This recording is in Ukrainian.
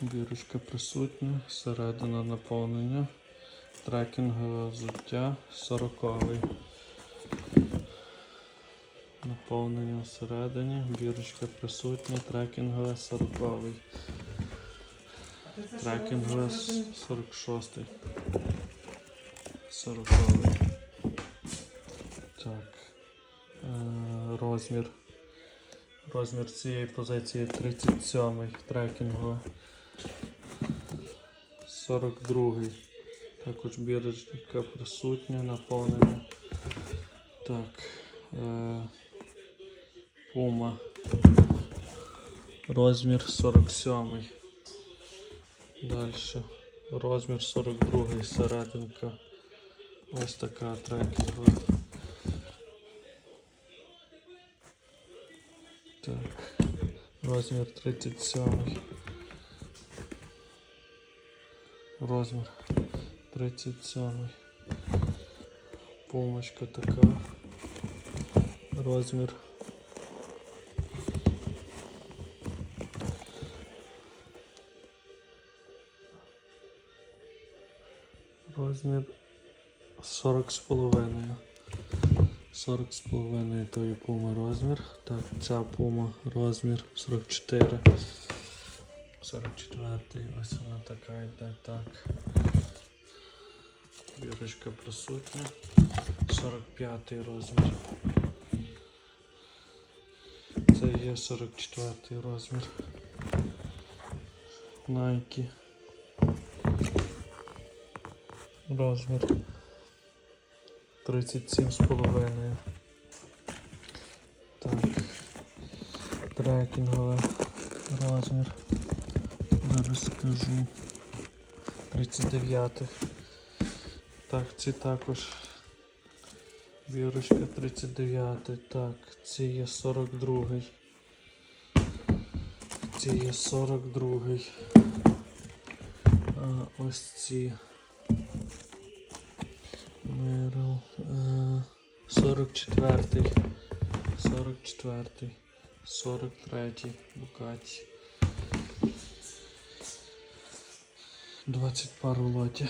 Бірочка присутня, середина наповнення, трекінгове взуття, 40 Наповнення всередині, бірочка присутня, трекінгове 40 Трекінгове 46 40 Так. Е, розмір. Розмір цієї позиції 37 трекінгове. 42 Також бірочка присутня, наповнення. Так. Е, Пума. Розмір 47. Далі. Розмір 42 серединка. Ось така трекінгова. Так. Розмір 37. Розмір 37. Помочка така. Розмір. Розмір 40 з половиною. 40 з половиною тої пуми розмір. Так, ця пума розмір 44. 44 ось вона така йде так. Бірочка присутня. 45 розмір. Це є 44 розмір. Nike. Розмір 37 з половиною. Так. Трекінгове розмір. Зараз скажу. 39. Так, ці також. Вірочка 39. Так, ці є 42. Ці є 42. А, ось ці. 44. 44. 43. Букаті. 20 пар у лоті.